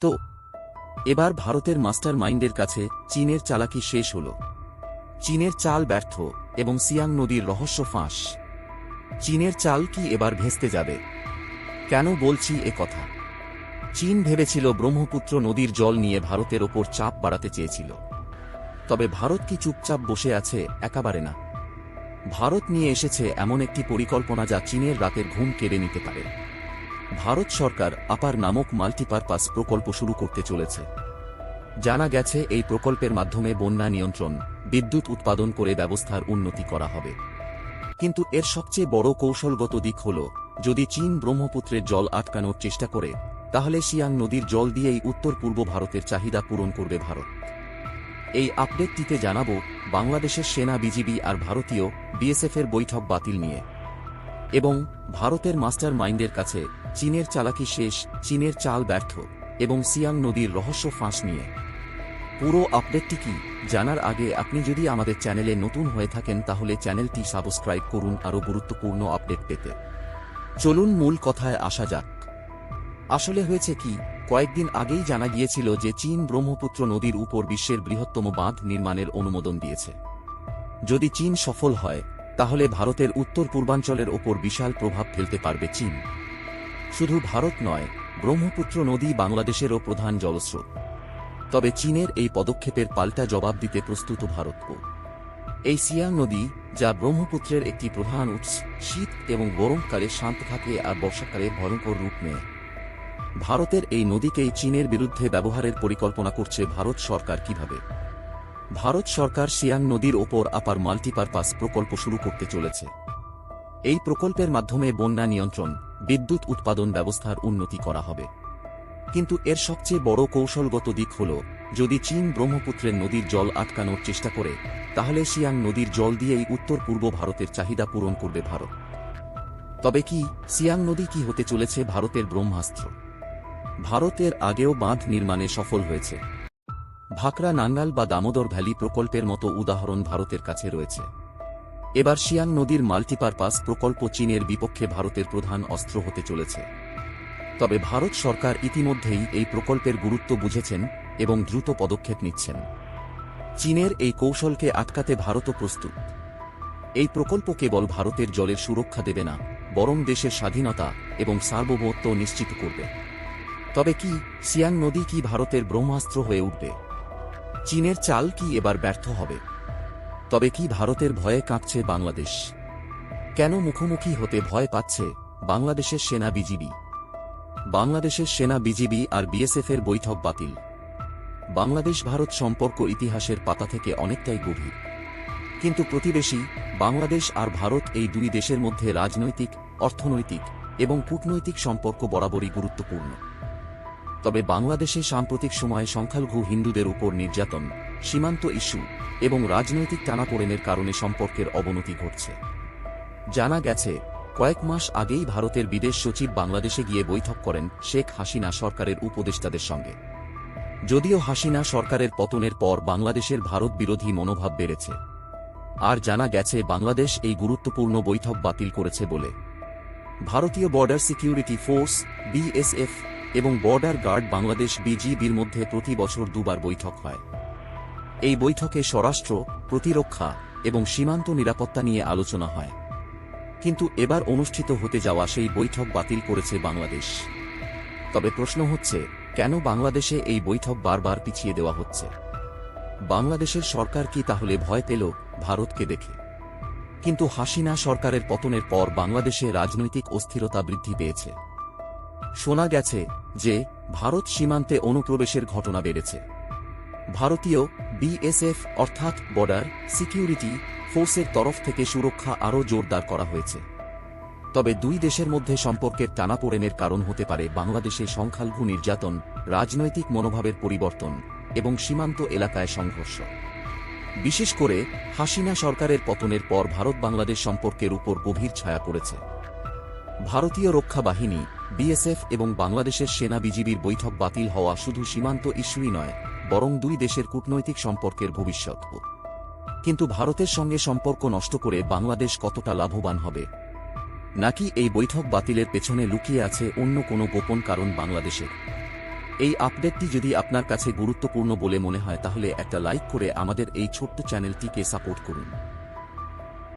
তো, এবার ভারতের মাস্টার মাইন্ডের কাছে চীনের চালাকি শেষ হল। চীনের চাল ব্যর্থ এবং সিয়াং নদীর রহস্য ফাঁস। চীনের চাল কি এবার ভেস্তে যাবে? কেন বলছি এ কথা? চীন ভেবেছিল ব্রহ্মপুত্র নদীর জল নিয়ে ভারতের ওপর চাপ বাড়াতে চেয়েছিল। তবে ভারত কি চুপচাপ বসে আছে একেবারে না। ভারত নিয়ে এসেছে এমন একটি পরিকল্পনা যা চীনের রাতের ঘুম কেড়ে নিতে পারে। ভারত সরকার আপার নামক মাল্টিপারপাস প্রকল্প শুরু করতে চলেছে। জানা গেছে, এই প্রকল্পের মাধ্যমে বন্যা নিয়ন্ত্রণ, বিদ্যুৎ উৎপাদন করে ব্যবস্থার উন্নতি করা হবে। কিন্তু এর সবচেয়ে বড় কৌশলগত দিক হল, যদি চীন ব্রহ্মপুত্রের জল আটকানোর চেষ্টা করে, তাহলে সিয়াং নদীর জল দিয়েই উত্তর পূর্ব ভারতের চাহিদা পূরণ করবে ভারত। এই আপডেটটিতে জানাব, বাংলাদেশের সেনা বিজিবি আর ভারতীয় বিএসএফের বৈঠক বাতিল নিয়ে। এবং ভারতের মাস্টার মাইন্ডের কাছে চীনের চালাকি শেষ, চীনের চাল ব্যর্থ, এবং সিয়াং নদীর রহস্য ফাঁস নিয়ে। পুরো আপডেটটি কি, জানার আগে আপনি যদি আমাদের চ্যানেলে নতুন হয়ে থাকেন তাহলে চ্যানেলটি সাবস্ক্রাইব করুন আরও গুরুত্বপূর্ণ আপডেট পেতে। চলুন মূল কথায় আসা যাক। আসলে হয়েছে কি, কয়েকদিন আগেই জানা গিয়েছিল যে চীন ব্রহ্মপুত্র নদীর উপর বিশ্বের বৃহত্তম বাঁধ নির্মাণের অনুমোদন দিয়েছে। যদি চীন সফল হয়, তাহলে ভারতের উত্তর পূর্বাঞ্চলের ওপর বিশাল প্রভাব ফেলতে পারবে চীন। শুধু ভারত নয়, ব্রহ্মপুত্র নদী বাংলাদেশেরও প্রধান জলস্রোত। তবে চীনের এই পদক্ষেপের পাল্টা জবাব দিতে প্রস্তুত ভারতও। এই সিয়াং নদী, যা ব্রহ্মপুত্রের একটি প্রধান উৎস, শীত এবং গরমকালে শান্ত থাকে আর বর্ষাকালে ভয়ঙ্কর রূপ নেয়। ভারতের এই নদীকেই চীনের বিরুদ্ধে ব্যবহারের পরিকল্পনা করছে ভারত সরকার কীভাবে? ভারত সরকার সিয়াং নদীর ওপর আপার মাল্টিপারপাস প্রকল্প শুরু করতে চলেছে। এই প্রকল্পের মাধ্যমে বন্যা নিয়ন্ত্রণ বিদ্যুৎ উৎপাদন ব্যবস্থার উন্নতি করা হবে। কিন্তু এর সবচেয়ে বড় কৌশলগত দিক হল, যদি চীন ব্রহ্মপুত্রের নদীর জল আটকানোর চেষ্টা করে, তাহলে সিয়াং নদীর জল দিয়েই উত্তর পূর্ব ভারতের চাহিদা পূরণ করবে ভারত। তবে কি সিয়াং নদী কি হতে চলেছে ভারতের ব্রহ্মাস্ত্র? ভারতের আগেও বাঁধ নির্মাণে সফল হয়েছে। ভাকরা নাঙ্গাল বা দামোদর ভ্যালি প্রকল্পের মতো উদাহরণ ভারতের কাছে রয়েছে। এবার শিয়াং নদীর মাল্টিপারপাস প্রকল্প চীনের বিপক্ষে ভারতের প্রধান অস্ত্র হতে চলেছে। তবে ভারত সরকার ইতিমধ্যেই এই প্রকল্পের গুরুত্ব বুঝেছেন এবং দ্রুত পদক্ষেপ নিচ্ছেন। চীনের এই কৌশলকে আটকাতে ভারতও প্রস্তুত। এই প্রকল্প কেবল ভারতের জলের সুরক্ষা দেবে না, বরং দেশের স্বাধীনতা এবং সার্বভৌমত্ব নিশ্চিত করবে। তবে কি সিয়াং নদী কি ভারতের ব্রহ্মাস্ত্র হয়ে উঠবে? চীনের চাল কি এবার ব্যর্থ হবে? তবে কি ভারতের ভয়ে কাঁপছে বাংলাদেশ? কেন মুখোমুখি হতে ভয় পাচ্ছে বাংলাদেশের সেনা বিজিবি? বাংলাদেশের সেনা বিজিবি আর বিএসএফের বৈঠক বাতিল। বাংলাদেশ ভারত সম্পর্ক ইতিহাসের পাতা থেকে অনেকটাই গভীর। কিন্তু প্রতিবেশী, বাংলাদেশ আর ভারত এই দুই দেশের মধ্যে রাজনৈতিক, অর্থনৈতিক এবং কূটনৈতিক সম্পর্ক বরাবরই গুরুত্বপূর্ণ। তবে বাংলাদেশে সাম্প্রতিক সময়ে সংখ্যালঘু হিন্দুদের উপর নির্যাতন সীমান্ত ইস্যু এবং রাজনৈতিক টানাপোড়েনের কারণে সম্পর্কের অবনতি ঘটছে। জানা গেছে, কয়েক মাস আগেই ভারতের বিদেশ সচিব বাংলাদেশে গিয়ে বৈঠক করেন শেখ হাসিনা সরকারের উপদেষ্টাদের সঙ্গে। যদিও হাসিনা সরকারের পতনের পর বাংলাদেশের ভারত বিরোধী মনোভাব বেড়েছে। আর জানা গেছে, বাংলাদেশ এই গুরুত্বপূর্ণ বৈঠক বাতিল করেছে বলে। ভারতীয় বর্ডার সিকিউরিটি ফোর্স বিএসএফ এবং বর্ডার গার্ড বাংলাদেশ বিজিবির মধ্যে প্রতি বছর দুবার বৈঠক হয়। এই বৈঠকে স্বরাষ্ট্র, প্রতিরক্ষা এবং সীমান্ত নিরাপত্তা নিয়ে আলোচনা হয়। কিন্তু এবার অনুষ্ঠিত হতে যাওয়া সেই বৈঠক বাতিল করেছে বাংলাদেশ। তবে প্রশ্ন হচ্ছে, কেন বাংলাদেশে এই বৈঠক বারবার পিছিয়ে দেওয়া হচ্ছে? বাংলাদেশের সরকার কি তাহলে ভয় পেল ভারতকে দেখে? কিন্তু হাসিনা সরকারের পতনের পর বাংলাদেশে রাজনৈতিক অস্থিরতা বৃদ্ধি পেয়েছে। শোনা গেছে যে, ভারত সীমান্তে অনুপ্রবেশের ঘটনা বেড়েছে। ভারতীয় বিএসএফ অর্থাৎ বর্ডার সিকিউরিটি ফোর্সের তরফ থেকে সুরক্ষা আরও জোরদার করা হয়েছে। তবে দুই দেশের মধ্যে সম্পর্কের টানাপোড়েনের কারণ হতে পারে বাংলাদেশে সংখ্যালঘু নির্যাতন, রাজনৈতিক মনোভাবের পরিবর্তন এবং সীমান্ত এলাকায় সংঘর্ষ। বিশেষ করে হাসিনা সরকারের পতনের পর ভারত বাংলাদেশ সম্পর্কের উপর গভীর ছায়া পড়েছে। ভারতীয় রক্ষা বাহিনী, বিএসএফ এবং বাংলাদেশের সেনা বিজিবির বৈঠক বাতিল হওয়া শুধু সীমান্ত ইস্যুই নয় বরং দুই দেশের কূটনৈতিক সম্পর্কের ভবিষ্যৎ। কিন্তু ভারতের সঙ্গে সম্পর্ক নষ্ট করে বাংলাদেশ কতটা লাভবান হবে? নাকি এই বৈঠক বাতিলের পেছনে লুকিয়ে আছে অন্য কোনো গোপন কারণ বাংলাদেশের? এই আপডেটটি যদি আপনার কাছে গুরুত্বপূর্ণ বলে মনে হয় তাহলে একটা লাইক করে আমাদের এই ছোট্ট চ্যানেলটিকে সাপোর্ট করুন।